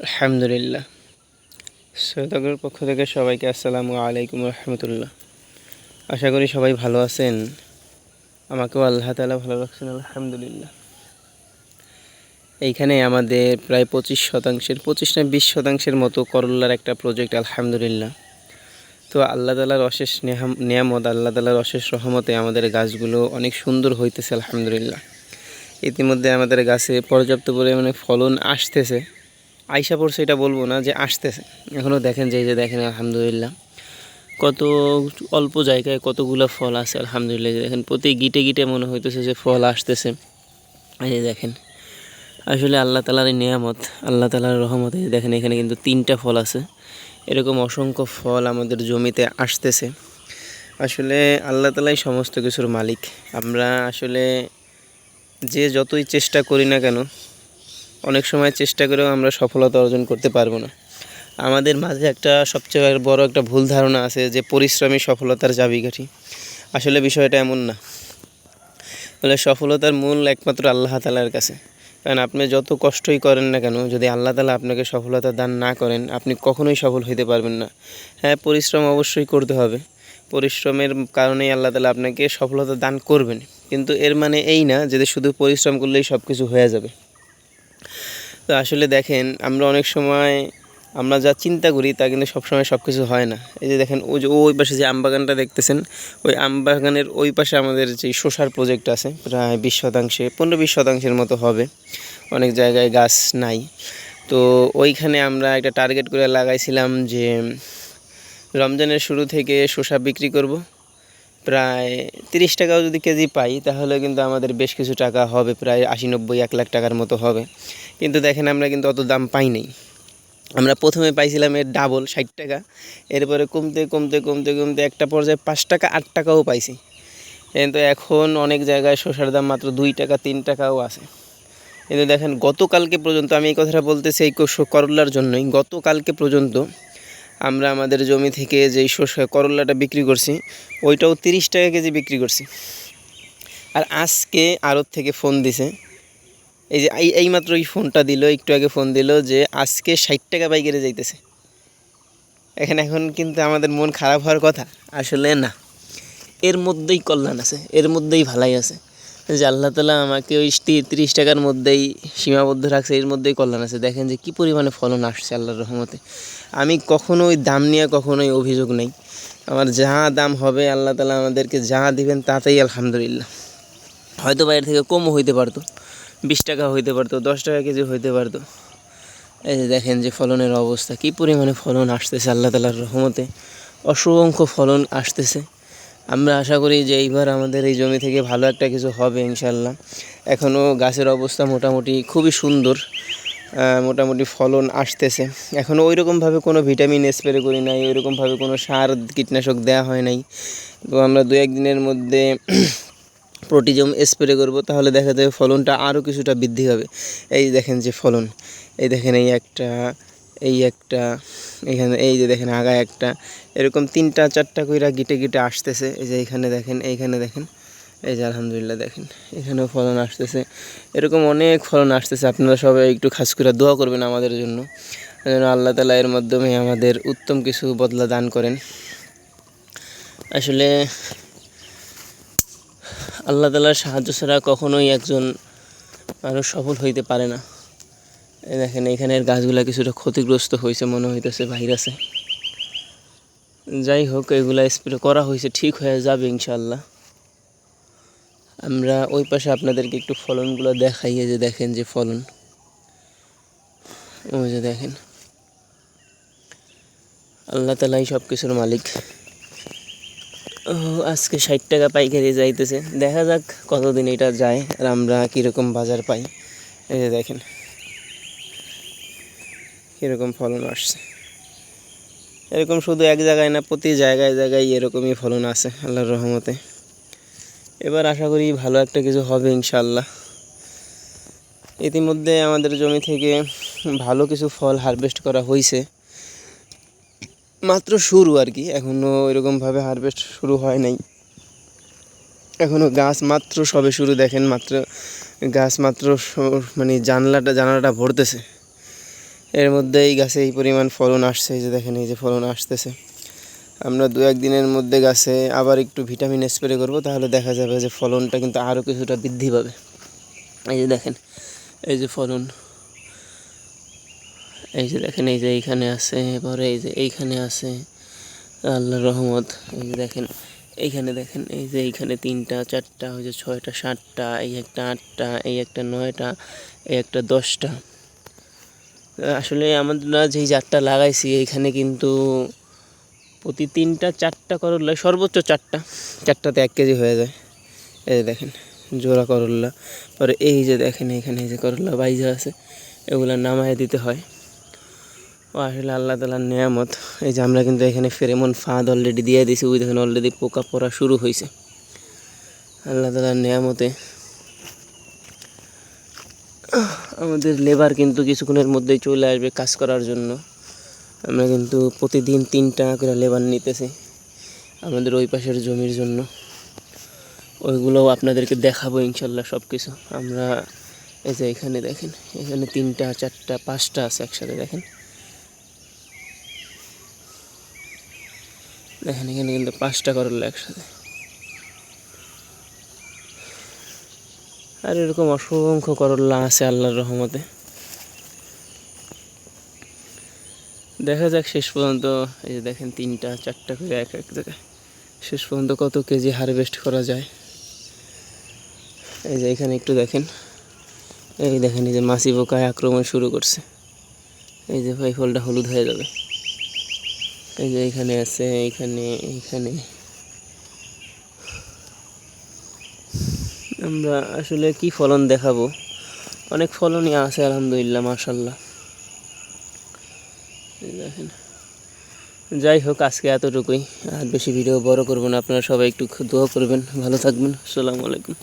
আলহামদুলিল্লাহ। সৈয়দগর পক্ষ থেকে সবাইকে আসসালামু আলাইকুম রহমতুল্লাহ। আশা করি সবাই ভালো আছেন। আমাকেও আল্লাহ তালা ভালো রাখছেন, আলহামদুলিল্লাহ। এইখানে আমাদের প্রায় পঁচিশ শতাংশের, পঁচিশ না বিশ শতাংশের মতো করল্লার একটা প্রজেক্ট আলহামদুলিল্লাহ। তো আল্লাহ তালার অশেষ নিয়ামত, আল্লাহ তালার অশেষ রহমতে আমাদের গাছগুলো অনেক সুন্দর হইতেছে, আলহামদুলিল্লাহ। ইতিমধ্যে আমাদের গাছে পর্যাপ্ত পরিমাণে ফলন আসতেছে। আইসা পড়ছে, এটা বলব না, যে আসতেছে। এখনও দেখেন, যে যে দেখেন, আলহামদুলিল্লাহ। কত অল্প জায়গায় কতগুলো ফল আছে, আলহামদুলিল্লাহ দেখেন, প্রতি গিটে গিটে মনে হইতেছে যে ফল আসতেছে। এই দেখেন, আসলে আল্লাহ তালার নিয়ামত, আল্লাহ তালার রহমতে, এই দেখেন, এখানে কিন্তু তিনটা ফল আছে। এরকম অসংখ্য ফল আমাদের জমিতে আসতেছে। আসলে আল্লাহ তালাই সমস্ত কিছুর মালিক। আমরা আসলে যে যতই চেষ্টা করি না কেন অনেক সময় চেষ্টা করেও আমরা সফলতা অর্জন করতে পারব না। আমাদের মাঝে একটা সবচেয়ে বড় একটা ভুল ধারণা আছে যে পরিশ্রমী সফলতার চাবিকাঠি। আসলে বিষয়টা এমন না। বলে সফলতার মূল একমাত্র আল্লাহ তালার কাছে। কারণ আপনি যত কষ্টই করেন না কেন, যদি আল্লাহ তালা আপনাকে সফলতা দান না করেন, আপনি কখনোই সফল হইতে পারবেন না। হ্যাঁ পরিশ্রম অবশ্যই করতে হবে। পরিশ্রমের কারণেই আল্লাহ তালা আপনাকে সফলতা দান করবেন। কিন্তু এর মানে এই না যে শুধু পরিশ্রম করলেই সব কিছু হয়ে যাবে। তো আসলে দেখেন, আমরা অনেক সময়, আমরা যা চিন্তা করি তা কিন্তু সবসময় সব কিছু হয় না। এই যে দেখেন, ওই যে ওই পাশে যে আমবাগানটা দেখতেছেন, ওই আমবাগানের ওই পাশে আমাদের যে শসার প্রজেক্ট আছে, প্রায় বিশ শতাংশে, পনেরো বিশ শতাংশের মতো হবে। অনেক জায়গায় গাছ নাই। তো ওইখানে আমরা একটা টার্গেট করে লাগাইছিলাম যে, রমজানের শুরু থেকে শসা বিক্রি করব। প্রায় তিরিশ টাকাও যদি কেজি পাই, তাহলে কিন্তু আমাদের বেশ কিছু টাকা হবে, প্রায় আশি নব্বই, এক লাখ টাকার মতো হবে। কিন্তু দেখেন আমরা কিন্তু অত দাম পাই নাই। আমরা প্রথমে পাইছিলাম এর ডাবল ষাট টাকা। এরপরে কমতে কমতে কমতে কমতে একটা পর্যায়ে পাঁচ টাকা, আট টাকাও পাইছি। কিন্তু এখন অনেক জায়গায় শসার দাম মাত্র দুই টাকা, তিন টাকাও আছে। কিন্তু দেখেন, গতকালকে পর্যন্ত আমি এই কথাটা বলতেছি এই করল্লার জন্যই, গতকালকে পর্যন্ত আমরা আমাদের জমি থেকে যেই শসা করল্লাটা বিক্রি করছি, ওইটাও তিরিশ টাকা কেজি বিক্রি করছি। আর আজকে আড়ত থেকে ফোন দিছে। এই যে এই এইমাত্র এই ফোনটা দিল, একটু আগে ফোন দিল যে আজকে ষাট টাকা বাইকেরে যাইতেছে। এখানে এখন কিন্তু আমাদের মন খারাপ হওয়ার কথা। আসলে না, এর মধ্যেই কল্যাণ আছে, এর মধ্যেই ভালাই আছে। যে আল্লাহ তালা আমাকে ওই তিরিশ টাকার মধ্যেই সীমাবদ্ধ রাখছে, এর মধ্যেই কল্যাণ আছে। দেখেন যে কী পরিমাণে ফলন আসছে আল্লাহর রহমতে। আমি কখনো ওই দাম নিয়ে কখনোই অভিযোগ নেই। আমার যা দাম হবে, আল্লাহ তালা আমাদেরকে যা দিবেন তাতেই আলহামদুলিল্লাহ। হয়তো বাইরে থেকে কমও হইতে পারতো, বিশ টাকা হইতে পারতো, দশ টাকা কেজি হইতে পারতো। এই যে দেখেন যে ফলনের অবস্থা, কী পরিমাণে ফলন আসতেছে আল্লাহ তালার রহমতে। অসংখ্য ফলন আসতেছে। আমরা আশা করি যে এইবার আমাদের এই জমি থেকে ভালো একটা কিছু হবে ইনশাল্লাহ এখনও গাছের অবস্থা মোটামুটি খুবই সুন্দর মোটামুটি ফলন আসতেছে। এখনও ওই রকমভাবে কোনো ভিটামিন, স্প্রে করি নাই ওই রকমভাবে কোনো সার, কীটনাশক দেওয়া হয় নাই। তো আমরা দু একদিনের মধ্যে প্রোটিজম স্প্রে করব, তাহলে দেখা যাবে ফলনটা আরও কিছুটা বৃদ্ধি হবে। এই দেখেন যে ফলন, এই দেখেন এই একটা এই একটা, এখানে এই যে দেখেন আগায় একটা, এরকম তিনটা চারটা কইরা গিটে গিটে আসতেছে। এই যে এখানে দেখেন, এইখানে দেখেন। এই যে আলহামদুলিল্লাহ দেখেন, এখানেও ফলন আসতেছে। এরকম অনেক ফলন আসতেছে। আপনারা সবাই একটু খাস করে দোয়া করবেন আমাদের জন্য। যেন আল্লাহ তালা এর মাধ্যমে আমাদের উত্তম কিছু বদলা দান করেন। আসলে আল্লাহ তালার সাহায্য ছাড়া কখনোই একজন মানুষ সফল হইতে পারে না। দেখেন এখানের গাছগুলা কিছুটা ক্ষতিগ্রস্ত হয়েছে, মনে হইতেছে ভাইরাসে। যাই হোক, এগুলা স্প্রে করা হয়েছে, ঠিক হয়ে যাবে ইনশাল্লাহ আমরা ওই পাশে আপনাদেরকে একটু ফলনগুলো দেখাই যে দেখেন যে ফলন। ওই যে দেখেন। আল্লাহ তালাই সব কিছুর মালিক আজকে ষাট টাকা পাইকারি যাইতেছে। দেখা যাক কতদিন এটা যায় আর আমরা কীরকম বাজার পাই। এই যে দেখেন। কীরকম ফলন আসছে। এরকম শুধু এক জায়গায় না, প্রতি জায়গায় জায়গায় এরকমই ফলন আছে, আল্লাহর রহমতে। এবার আশা করি ভালো একটা কিছু হবে ইনশাল্লাহ ইতিমধ্যে আমাদের জমি থেকে ভালো কিছু ফল হারভেস্ট করা হয়েছে মাত্র শুরু আর কি এখনও এরকমভাবে হারভেস্ট শুরু হয় নাই। এখনও গাছ মাত্র সবে শুরু, দেখেন মাত্র গাছ মাত্র মানে জানলাটা, জানালাটা ভরতেছে। এর মধ্যে এই গাছে এই পরিমাণ ফলন আসছে, এই যে দেখেন, এই যে ফলন আসতেছে। আমরা দু একদিনের মধ্যে গাছে আবার একটু ভিটামিন স্প্রে করব, তাহলে দেখা যাবে যে ফলনটা কিন্তু আরও কিছুটা বৃদ্ধি পাবে। এই যে দেখেন, এই যে ফলন। এই যে দেখেন, এই যে এইখানে আছে পরে এই যে এইখানে আছে, আল্লাহ রহমত। এই যে দেখেন, এইখানে দেখেন, এই যে এইখানে তিনটা, চারটা, ওই যে ছয়টা, সাতটা, এই একটা আটটা, এই একটা নয়টা, এই একটা দশটা। আসলে আমরা যেই জাতটা লাগাইছি, এইখানে কিন্তু প্রতি তিনটা, চারটা করল্লা সর্বোচ্চ চারটা, চারটাতে এক কেজি হয়ে যায়। এই যে দেখেন, জোড়া করল্লা পরে এই যে দেখেন এখানে এই যে করল্লা বাইজা আছে, এগুলো নামায় দিতে হয়। ও আসলে আল্লাহ তালার নিয়ামত। এই যে আমরা কিন্তু এখানে ফেরেমন ফাঁদ অলরেডি দিয়ে দিছি, ওই দেখেন অলরেডি পোকা পড়া শুরু হয়েছে আল্লাহ তালার নিয়ামতে আমাদের লেবার কিন্তু কিছুক্ষণের মধ্যেই চলে আসবে কাজ করার জন্য। আমরা কিন্তু প্রতিদিন তিনটা করে লেবার নিতেছি আমাদের ওই পাশের জমির জন্য। ওইগুলোও আপনাদেরকে দেখাবো ইনশাল্লাহ সব কিছু আমরা এই যে এখানে দেখেন, এখানে তিনটা, চারটা, পাঁচটা আছে একসাথে দেখেন। দেখেন এখানে কিন্তু পাঁচটা করল একসাথে। আর এরকম অসংখ্য করল্লা আছে আল্লাহর রহমতে। দেখা যাক শেষ পর্যন্ত, এই যে দেখেন তিনটা, চারটা করে এক এক জায়গায়। শেষ পর্যন্ত কত কেজি হারভেস্ট করা যায়। এই যে এখানে একটু দেখেন। এই দেখেন, এই যে মাছি পোকায় আক্রমণ শুরু করছে। এই যে ভাই, ফলটা হলুদ হয়ে যাবে। এই যে এখানে আছে এইখানে এইখানে আমরা আসলে কি ফলন দেখাবো? অনেক ফলনই আছে, আলহামদুলিল্লাহ মার্শাল্লাহ দেখেন। যাই হোক, আজকে এতটুকুই। আর বেশি ভিডিও বড় করব না, আপনারা সবাই একটু দোয়া করবেন, ভালো থাকবেন। আসসালামু আলাইকুম।